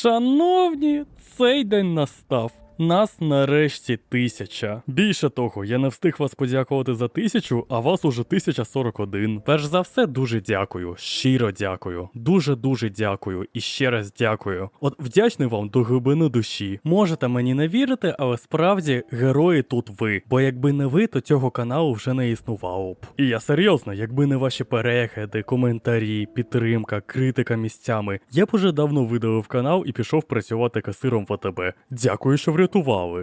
Шановні, цей день настав. Нас нарешті тисяча. Більше того, я не встиг вас подякувати за тисячу, а вас уже 1041. Перш за все, дуже дякую. Щиро дякую. Дуже дуже дякую. І ще раз дякую. От вдячний вам до глибини душі. Можете мені не вірити, але справді герої тут ви. Бо якби не ви, то цього каналу вже не існувало б. І я серйозно, якби не ваші перегляди, коментарі, підтримка, критика місцями, я б уже давно видалив канал і пішов працювати касиром в АТБ. Дякую, що врятували.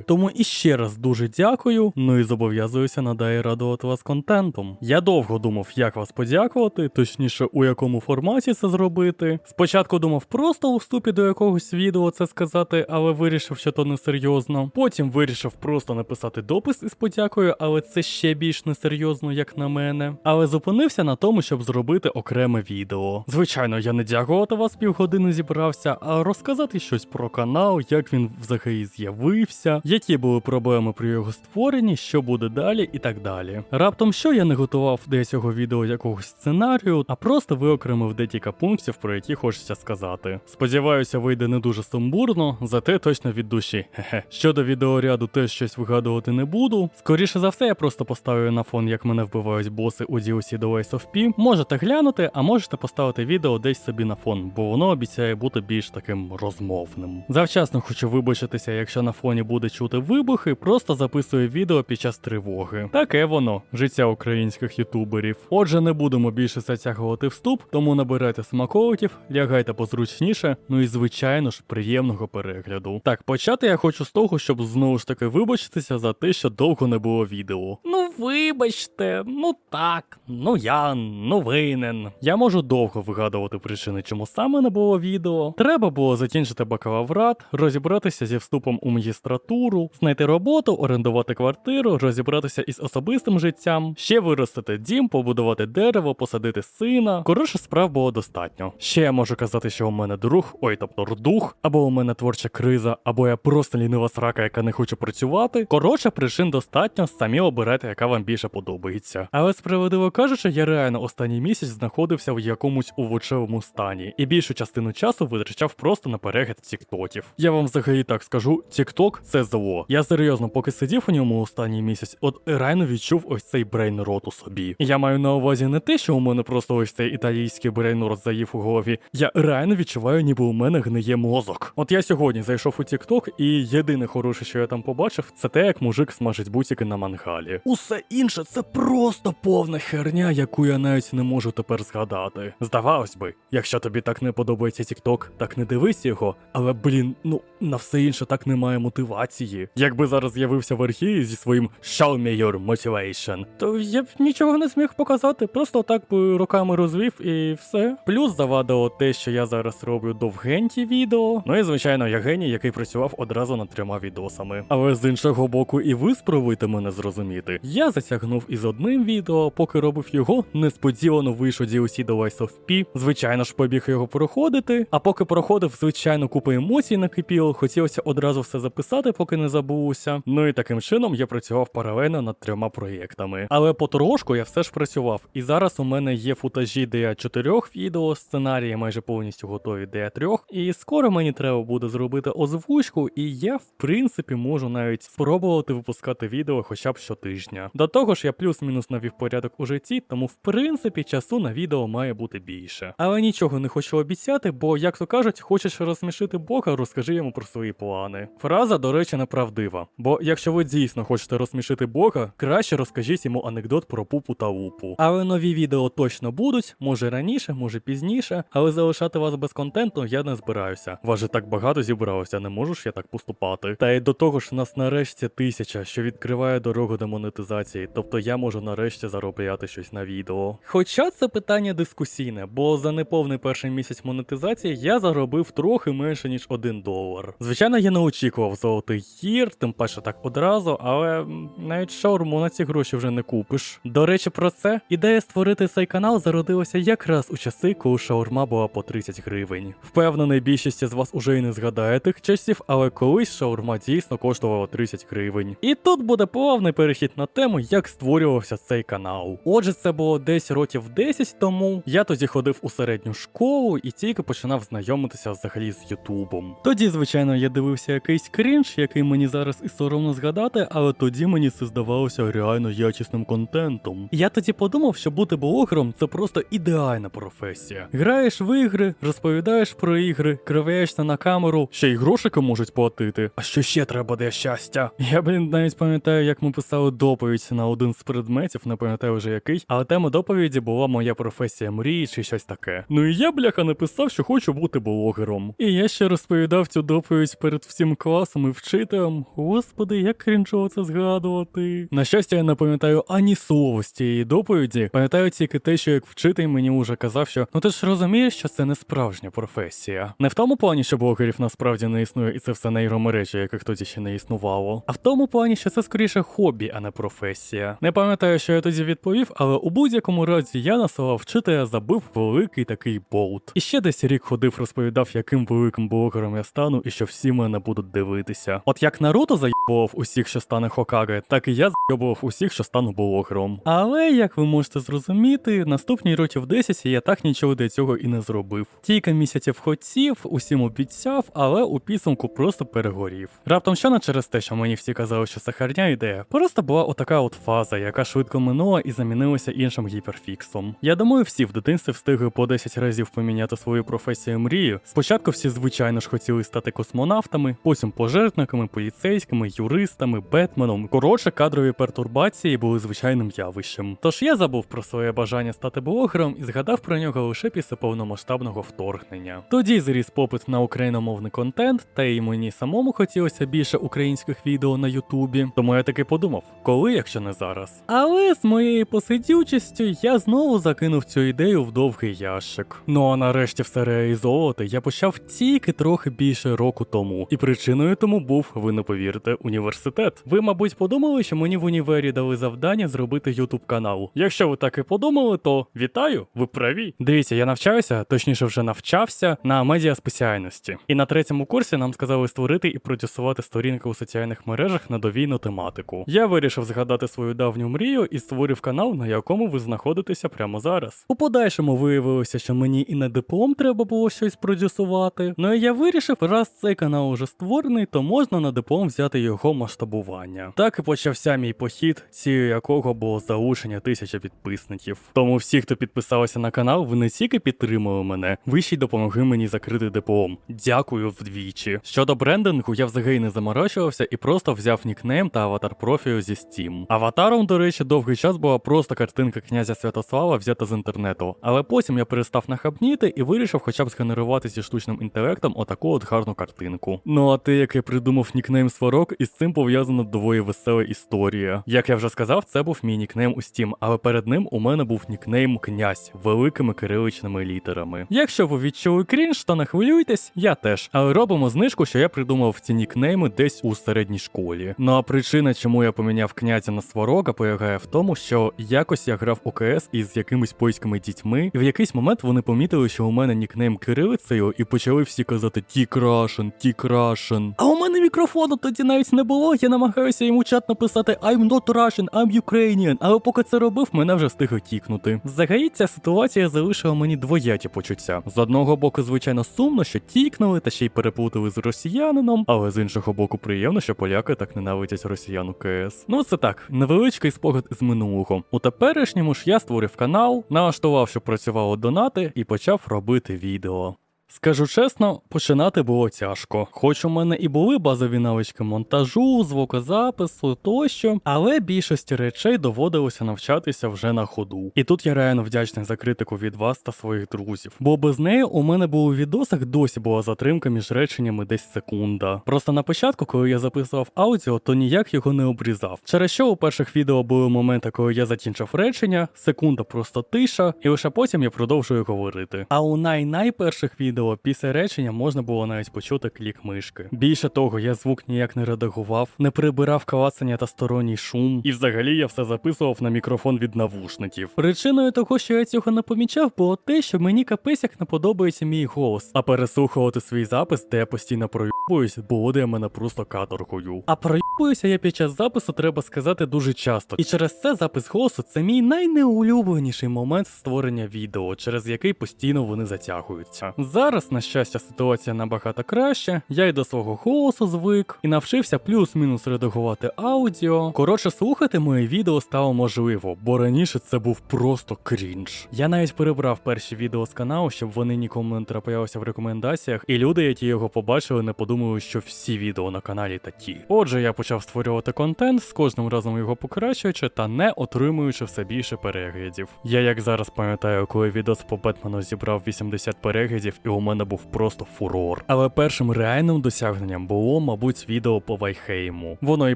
Тому іще раз дуже дякую. Ну і зобов'язуюся надалі радувати вас контентом. Я довго думав, як вас подякувати, точніше, у якому форматі це зробити. Спочатку думав просто у вступі до якогось відео це сказати, але вирішив, що то не серйозно. Потім вирішив просто написати допис із подякою, але це ще більш несерйозно, як на мене. Але зупинився на тому, щоб зробити окреме відео. Звичайно, я не дякувати вас півгодини зібрався, а розказати щось про канал, як він взагалі з'явився, які були проблеми при його створенні, що буде далі і так далі. Раптом що я не готував до цього відео якогось сценарію, а просто виокремив декілька пунктів, про які хочеться сказати. Сподіваюся, вийде не дуже сумбурно, зате точно від душі. Хе-хе. Щодо відеоряду, теж щось вигадувати не буду. Скоріше за все, я просто поставлю на фон, як мене вбивають боси у DLC до Ways of P. Можете глянути, а можете поставити відео десь собі на фон, бо воно обіцяє бути більш таким розмовним. Завчасно хочу вибачитися, якщо на фоні буде чути вибухи, просто записую відео під час тривоги. Таке воно, життя українських ютуберів. Отже, не будемо більше затягувати вступ, тому набирайте смаколиків, лягайте позручніше, ну і звичайно ж приємного перегляду. Так, почати я хочу з того, щоб знову ж таки вибачитися за те, що довго не було відео. Ну вибачте, ну так, ну я ну винен. Я можу довго вигадувати причини, чому саме не було відео. Треба було закінчити бакалаврат, розібратися зі вступом у магістратуру, знайти роботу, орендувати квартиру, розібратися із особистим життям, ще виростити дім, побудувати дерево, посадити сина. Коротше, справ було достатньо. Ще я можу казати, що у мене друг, ой, тобто рдух, або у мене творча криза, або я просто лінива срака, яка не хоче працювати. Коротше, причин достатньо, самі обирайте, яка вам більше подобається. Але справедливо кажучи, я реально останній місяць знаходився в якомусь овочевому стані, і більшу частину часу витрачав просто на перегляд тіктоків. Я вам взагалі так скажу, тікток це зло. Я серйозно, поки сидів у ньому останній місяць, от реально відчув ось цей брейнрот у собі. Я маю на увазі не те, що у мене просто ось цей італійський брейнрот заїв у голові. Я реально відчуваю, ніби у мене гниє мозок. От я сьогодні зайшов у тікток, і єдине хороше, що я там побачив, це те, як мужик смажить бутики на мангалі. Усе інше це просто повна херня, яку я навіть не можу тепер згадати. Здавалось би, якщо тобі так не подобається тікток, так не дивись його, але блін, ну на все інше так немає мотивації. Якби зараз з'явився в архіві зі своїм Show me your motivation, то я б нічого не зміг показати, просто так би руками розвів і все. Плюс завадило те, що я зараз роблю довгенькі відео. Ну і звичайно, я геній, який працював одразу над трьома відосами. Але з іншого боку, і ви спробуйте мене зрозуміти. Я затягнув із одним відео, поки робив його, несподівано вийшов DLC до Lies of P. Звичайно ж, побіг його проходити. А поки проходив, звичайно, купа емоцій накипіло, хотілося одразу все записати, поки не забувся. Ну і таким чином я працював паралельно над трьома проєктами. Але потрошку я все ж працював. І зараз у мене є футажі для чотирьох відео, сценарії майже повністю готові для трьох. І скоро мені треба буде зробити озвучку, і я, в принципі, можу навіть спробувати випускати відео хоча б щотижня. До того ж, я плюс-мінус навів порядок у житті, тому в принципі часу на відео має бути більше. Але нічого не хочу обіцяти, бо, як то кажуть, хочеш розсмішити Бога, розкажи йому про свої плани. Фраза, до речі, неправдива. Бо якщо ви дійсно хочете розсмішити Бога, краще розкажіть йому анекдот про пупу та лупу. Але нові відео точно будуть, може раніше, може пізніше, але залишати вас без контенту я не збираюся. Вас же так багато зібралося, не можу ж я так поступати. Та й до того ж, нас нарешті тисяча, що відкриває дорогу до монетизації, тобто я можу нарешті заробляти щось на відео. Хоча це питання дискусійне, бо за неповний перший місяць монетизації я заробив трохи менше ніж один долар. Звичайно, я не очікував золотий гір, тим паче так одразу, але навіть шаурму на ці гроші вже не купиш. До речі, про це ідея створити цей канал зародилася якраз у часи, коли шаурма була по 30 гривень. Впевнений, більшість з вас уже й не згадає тих часів, але колись шаурма дійсно коштувала 30 гривень. І тут буде плавний перехід на тему, як створювався цей канал. Отже, це було десь років 10 тому. Я тоді ходив у середню школу і тільки починав знайомитися взагалі з Ютубом. Тоді, звичайно, я дивився якийсь крінж, який мені зараз і соромно згадати, але тоді мені це здавалося реально якісним контентом. Я тоді подумав, що бути блогером це просто ідеальна професія. Граєш в ігри, розповідаєш про ігри, криваєшся на камеру, ще й грошики можуть платити. А що ще треба для щастя? Я, блін, навіть пам'ятаю, як ми писали доповідь на один з предметів, не пам'ятаю вже який, але тема доповіді була моя професія мрії чи щось таке. Ну і я, бляха, написав, що хочу бути блогером. І я ще розповідав цю доповідь перед всім класом і вчителем. Господи, як крінжово це згадувати. На щастя, я не пам'ятаю ані слова з цієї доповіді. Пам'ятаю тільки те, що як вчитель мені уже казав, що ну ти ж розумієш, що це не справжня професія. Не в тому плані, що блогерів насправді не існує, і це все нейромережі, яких тоді ще не існувало. А в тому плані, що це скоріше хобі, а не професія. Не пам'ятаю, що я тоді відповів, але у будь-якому разі я на слова вчителя забив великий такий болт. І ще десь рік ходив, розповідав, яким великим блогером я стану, і що всі мене будуть дивитися. От як Наруто заєбував усіх, що стане Хокаге, так і я заєбував усіх, що стану блогером. Але як ви можете зрозуміти, наступні років 10 я так нічого для цього і не зробив. Кілька місяців хотів, усім обіцяв, але у підсумку просто перегорів. Раптом що не через те, що мені всі казали, що це харня ідея, просто була отака от фаза, яка швидко минула і замінилася іншим гіперфіксом. Я думаю, всі в дитинстві встигли по 10 разів поміняти свою професію мрію. Спочатку всі, звичайно ж, хотіли стати космонавтами, потім пожежниками, поліцейськими, юристами, бетменом. Коротше, кадрові пертурбації були звичайним явищем. Тож я забув про своє бажання стати блогером і згадав про нього лише після повномасштабного вторгнення. Тоді зріс попит на україномовний контент, та й мені самому хотілося більше українських відео на Ютубі. Тому я таки подумав, коли, якщо не зараз. Але з моєю посидючістю я знову закинув цю ідею в довгий ящик. Ну а нарешті все реалізовувати я почав тільки трохи більше року тому. І причиною тому був, ви не повірите, університет. Ви, мабуть, подумали, що мені в універі дали завдання зробити ютуб канал. Якщо ви так і подумали, то вітаю, ви праві. Дивіться, я навчаюся, точніше вже навчався на медіа спеціальності. І на третьому курсі нам сказали створити і продюсувати сторінки у соціальних мережах на довійну тематику. Я вирішив згадати свою давню мрію і створив канал, на якому ви знаходитеся прямо зараз. У подальшому виявилося, що мені і на диплом треба було щось продюсувати. Ну і я вирішив, раз цей канал уже створений, то можна на диплом взяти його масштабування. Так і почався мій похід, цілею якого було залучення тисяча підписників. Тому всі, хто підписалися на канал, ви не тільки підтримали мене, ви ще й допомогли мені закрити диплом. Дякую вдвічі. Щодо брендингу, я взагалі не заморачувався і просто взяв нікнейм та аватар профілю зі Steam. Аватаром, до речі, довгий час була просто картинка князя Святослава взята з інтернету. Але потім я перестав нахабніти і вирішив хоча б згенерувати зі штучним інтелектом отаку от гарну картинку. Ну а те, як я придумав нікнейм Сварок, із цим пов'язана доволі весела історія. Як я вже сказав, це був мій нікнейм у Steam, але перед ним у мене був нікнейм князь великими кириличними літерами. Якщо ви відчули крінж, то не хвилюйтесь, я теж. Але робимо знижку, що я придумав ці нікнейми десь у середній школі. Ну а причина, чому я поміняв князя на сварога, полягає в тому, що якось я грав у КС із якимись польськими дітьми, і в якийсь момент вони помітили, що у мене нікнейм кирилицею, і почали всі казати Тік Рашен, Тік Рашен. У мене мікрофону тоді навіть не було. Я намагаюся йому чат написати I'm not Russian, I'm Ukrainian, але поки це робив, мене вже встигли тікнути. Взагалі, ця ситуація залишила мені двоякі почуття. З одного боку, звичайно, сумно, що тікнули та ще й переплутали з росіянином, але з іншого боку, приємно, що поляки так ненавидять росіян у КС. Ну це так, невеличкий спогад з минулого. У теперішньому ж я створив канал, налаштував, щоб працювало донати, і почав робити відео. Скажу чесно, починати було тяжко. Хоч у мене і були базові навички монтажу, звукозапису тощо, але більшості речей доводилося навчатися вже на ходу. І тут я реально вдячний за критику від вас та своїх друзів. Бо без неї у мене було у відосах досі була затримка між реченнями десь секунда. Просто на початку, коли я записував аудіо, то ніяк його не обрізав. Через що у перших відео були моменти, коли я закінчив речення, секунда просто тиша, і лише потім я продовжую говорити. А у най-найперших відео відео після речення можна було навіть почути клік мишки. Більше того, я звук ніяк не редагував, не прибирав клацання та сторонній шум, і взагалі я все записував на мікрофон від навушників. Причиною того, що я цього не помічав, було те, що мені капець як не подобається мій голос. А переслухувати свій запис, де я постійно проюбуюсь, було для мене просто каторгою. А проюбуюся я під час запису, треба сказати, дуже часто. І через це запис голосу це мій найнеулюбленіший момент створення відео, через який постійно вони затягуються. Зараз, на щастя, ситуація набагато краще. Я й до свого голосу звик і навчився плюс-мінус редагувати аудіо. Коротше, слухати моє відео стало можливо, бо раніше це був просто крінж. Я навіть перебрав перші відео з каналу, щоб вони нікому не траплялися в рекомендаціях, і люди, які його побачили, не подумали, що всі відео на каналі такі. Отже, я почав створювати контент, з кожним разом його покращуючи та не отримуючи все більше переглядів. Я як зараз пам'ятаю, коли відос по Бетмену зібрав 80 переглядів, і у мене був просто фурор. Але першим реальним досягненням було, мабуть, відео по Вайхейму. Воно і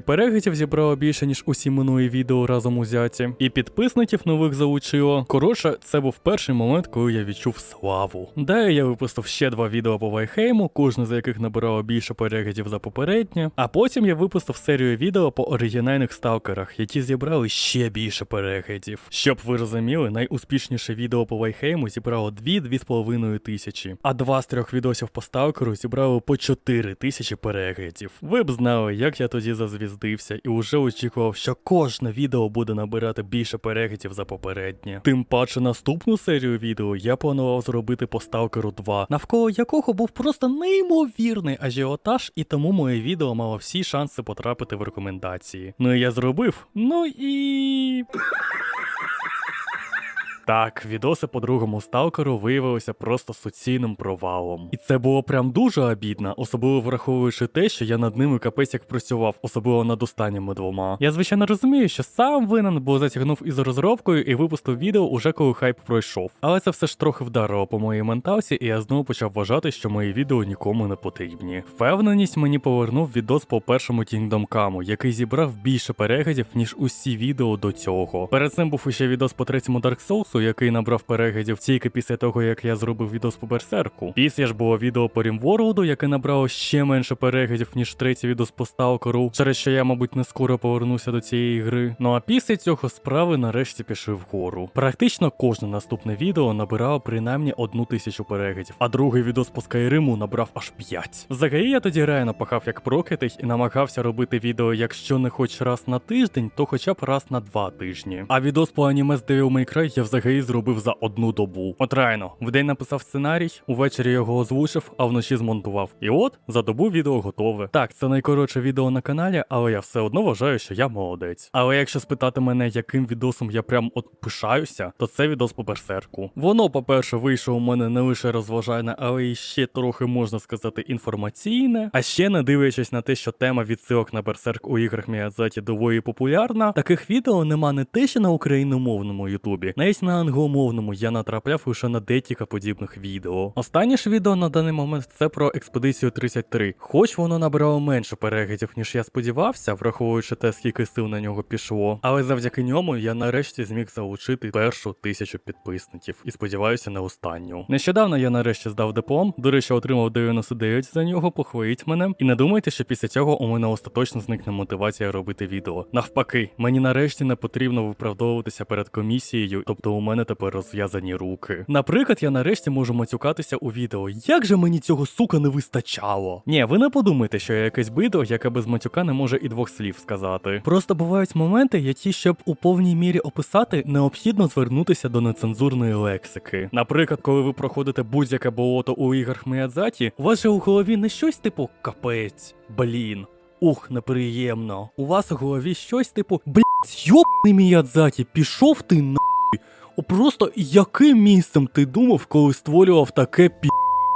переглядів зібрало більше, ніж усі минулі відео разом узяті, і підписників нових залучило. Коротше, це був перший момент, коли я відчув славу. Далі я випустив ще два відео по Вайхейму, кожне з яких набирало більше переглядів за попереднє. А потім я випустив серію відео по оригінальних сталкерах, які зібрали ще більше переглядів. Щоб ви розуміли, найуспішніше відео по Вайхейму зібрало 2-2,5 тисячі, а два з трьох відосів по сталкеру зібрали по 4 тисячі переглядів. Ви б знали, як я тоді зазвіздився, і уже очікував, що кожне відео буде набирати більше переглядів за попереднє. Тим паче наступну серію відео я планував зробити по сталкеру 2, навколо якого був просто неймовірний ажіотаж, і тому моє відео мало всі шанси потрапити в рекомендації. Ну і я зробив. Ну і. Так, відоси по другому сталкеру виявилися просто суцільним провалом. І це було прям дуже обідно, особливо враховуючи те, що я над ними капець як працював, особливо над останніми двома. Я звичайно розумію, що сам винен, бо затягнув із розробкою і випустив відео уже коли хайп пройшов. Але це все ж трохи вдарило по моїй менталці, і я знову почав вважати, що мої відео нікому не потрібні. Впевненість мені повернув відос по першому Kingdom Come, який зібрав більше переглядів, ніж усі відео до цього. Перед цим був іще відос по третьому Dark Souls, який набрав переглядів тільки після того, як я зробив відос по Берсерку. Після ж було відео по Рімворлду, яке набрало ще менше переглядів, ніж третій відос по Сталкеру, через що я, мабуть, не скоро повернуся до цієї гри. Ну а після цього справи нарешті пішли вгору. Практично кожне наступне відео набирало принаймні одну тисячу переглядів, а другий відос по Скайриму набрав аж 5. Взагалі я тоді реально пахав як прокетий і намагався робити відео, якщо не хоч раз на тиждень, то хоча б раз на два тижні. А відос по аніме з Devil May Cry я взагалі зробив за одну добу. От реально, вдень написав сценарій, увечері його озвучив, а вночі змонтував. І от за добу відео готове. Так, це найкоротше відео на каналі, але я все одно вважаю, що я молодець. Але якщо спитати мене, яким відосом я прям от пишаюся, то це відос по берсерку. Воно, по-перше, вийшло у мене не лише розважальне, але і ще трохи можна сказати інформаційне. А ще не дивлячись на те, що тема відсилок на берсерк у іграх Міядзаті доволі популярна, таких відео нема не те, що на україномовному ютубі, навіть на англомовному я натрапляв лише на декілька подібних відео. Останнє ж відео на даний момент це про експедицію 33, хоч воно набрало менше переглядів, ніж я сподівався, враховуючи те, скільки сил на нього пішло. Але завдяки ньому я нарешті зміг залучити першу тисячу підписників і сподіваюся на останню. Нещодавно я нарешті здав диплом, до речі, отримав 99 за нього, похваліть мене. І не думайте, що після цього у мене остаточно зникне мотивація робити відео. Навпаки, мені нарешті не потрібно виправдовуватися перед комісією, тобто у мене тепер розв'язані руки. Наприклад, я нарешті можу матюкатися у відео. Як же мені цього сука не вистачало? Ні, ви не подумайте, що я якесь бидо, яке без матюка не може і двох слів сказати. Просто бувають моменти, які щоб у повній мірі описати, необхідно звернутися до нецензурної лексики. Наприклад, коли ви проходите будь-яке болото у іграх Міядзаті, у вас же у голові не щось типу капець, блін. Ух, неприємно. У вас у голові щось типу блять, йобаний Міядзаті, пішов ти на. Просто яким місцем ти думав, коли створював таке пі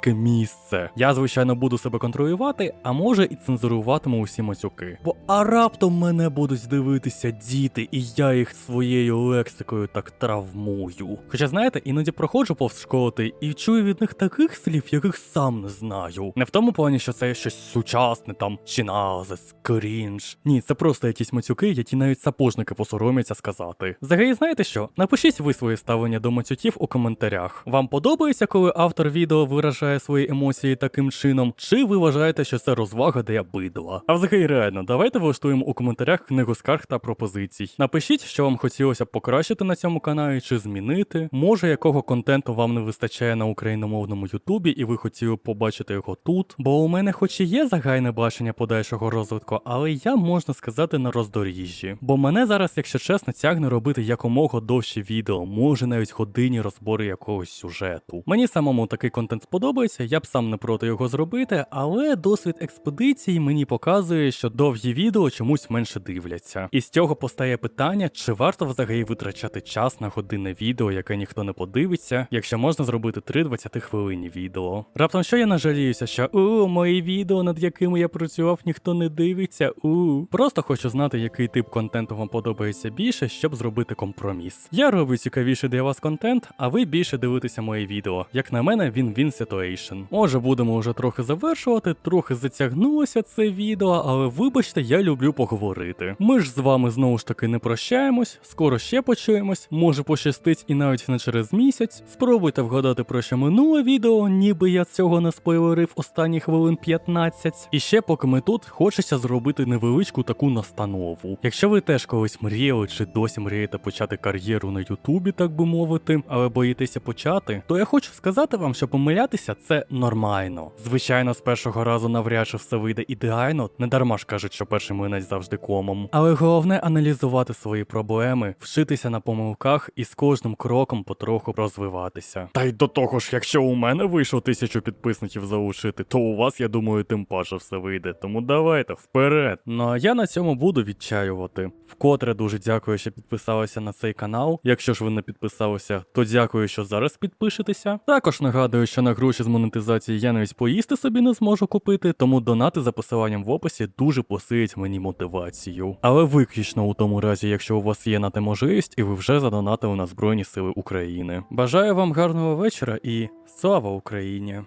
місце. Я, звичайно, буду себе контролювати, а може і цензуруватиму усі мацюки. Бо а раптом мене будуть дивитися діти, і я їх своєю лексикою так травмую. Хоча, знаєте, іноді проходжу повз школи і чую від них таких слів, яких сам не знаю. Не в тому плані, що це щось сучасне, там чи назис, крінж. Ні, це просто якісь мацюки, які навіть сапожники посоромляться сказати. Взагалі, знаєте що? Напишіть ви своє ставлення до мацюків у коментарях. Вам подобається, коли автор відео виражає виражає свої емоції таким чином, чи ви вважаєте, що це розвага для бидла? А взагалі реально, давайте влаштуємо у коментарях книгу скарг та пропозицій. Напишіть, що вам хотілося б покращити на цьому каналі, чи змінити. Може, якого контенту вам не вистачає на україномовному Ютубі, і ви хотіли побачити його тут. Бо у мене, хоч і є загальне бачення подальшого розвитку, але я можна сказати на роздоріжжі. Бо мене зараз, якщо чесно, тягне робити якомога довші відео, може навіть годинні розбори якогось сюжету. Мені самому такий контент сподобається, я б сам не проти його зробити, але досвід експедиції мені показує, що довгі відео чомусь менше дивляться. І з цього постає питання, чи варто взагалі витрачати час на годинне відео, яке ніхто не подивиться, якщо можна зробити 3 20 хвилинні відео. Раптом що я нажаліюся, що у мої відео, над якими я працював, ніхто не дивиться. У просто хочу знати, який тип контенту вам подобається більше, щоб зробити компроміс. Я роблю цікавіший для вас контент, а ви більше дивитеся мої відео. Як на мене, він він situation. Може, будемо вже трохи завершувати, трохи затягнулося це відео, але вибачте, я люблю поговорити. Ми ж з вами знову ж таки не прощаємось, скоро ще почуємось, може пощастить і навіть не через місяць. Спробуйте вгадати про що минуле відео, ніби я цього не спойлерив останні хвилин 15. І ще, поки ми тут, хочеться зробити невеличку таку настанову. Якщо ви теж колись мріяли чи досі мрієте почати кар'єру на Ютубі, так би мовити, але боїтеся почати, то я хочу сказати вам, що помилятися це нормально. Звичайно, з першого разу навряд чи все вийде ідеально, не дарма ж кажуть, що перший минець завжди комом. Але головне аналізувати свої проблеми, вчитися на помилках і з кожним кроком потроху розвиватися. Та й до того ж, якщо у мене вийшло тисячу підписників залучити, то у вас, я думаю, тим паче все вийде. Тому давайте вперед. Ну а я на цьому буду відчаювати. Вкотре дуже дякую, що підписалися на цей канал. Якщо ж ви не підписалися, то дякую, що зараз підпишетеся. Також нагадую, що на гроші з монетизації я навіть поїсти собі не зможу купити, тому донати за посиланням в описі дуже посилять мені мотивацію. Але виключно у тому разі, якщо у вас є на те можливість і ви вже задонатили на Збройні Сили України. Бажаю вам гарного вечора і слава Україні!